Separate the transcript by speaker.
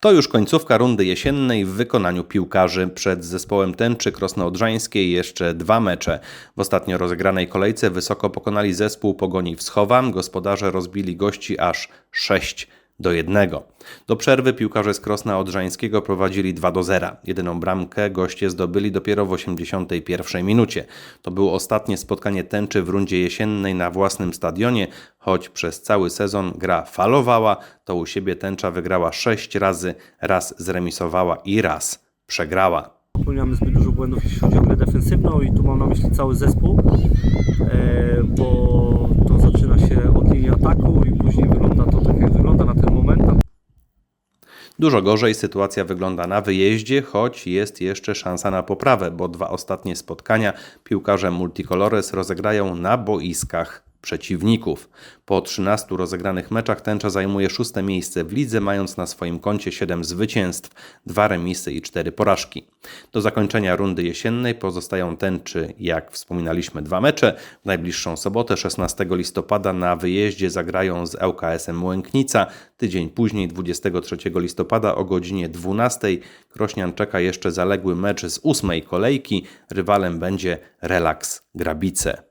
Speaker 1: To już końcówka rundy jesiennej w wykonaniu piłkarzy. Przed zespołem Tęczy Krosno-Odrzańskiej jeszcze dwa mecze. W ostatnio rozegranej kolejce wysoko pokonali zespół Pogoni Wschowa. Gospodarze rozbili gości aż 6 do 1. Do przerwy piłkarze z Krosna Odrzańskiego prowadzili 2 do 0. Jedyną bramkę goście zdobyli dopiero w 81 minucie. To było ostatnie spotkanie tęczy w rundzie jesiennej na własnym stadionie, choć przez cały sezon gra falowała, to u siebie tęcza wygrała 6 razy, raz zremisowała i raz przegrała.
Speaker 2: Popełniamy zbyt dużo błędów, jeśli chodzi o grę defensywną i tu mam na myśli cały zespół, e, bo to zaczyna się od linii ataku i później wygląda to tak jak wygląda na ten moment.
Speaker 1: Dużo gorzej sytuacja wygląda na wyjeździe, choć jest jeszcze szansa na poprawę, bo dwa ostatnie spotkania piłkarze Multicolores rozegrają na boiskach przeciwników. Po 13 rozegranych meczach tęcza zajmuje szóste miejsce w lidze, mając na swoim koncie 7 zwycięstw, 2 remisy i 4 porażki. Do zakończenia rundy jesiennej pozostają tęczy, jak wspominaliśmy, dwa mecze. W najbliższą sobotę, 16 listopada, na wyjeździe zagrają z ŁKS-em Łęknica. Tydzień później, 23 listopada o godzinie 12 Krośnian czeka jeszcze zaległy mecz z ósmej kolejki. Rywalem będzie Relaks Grabice.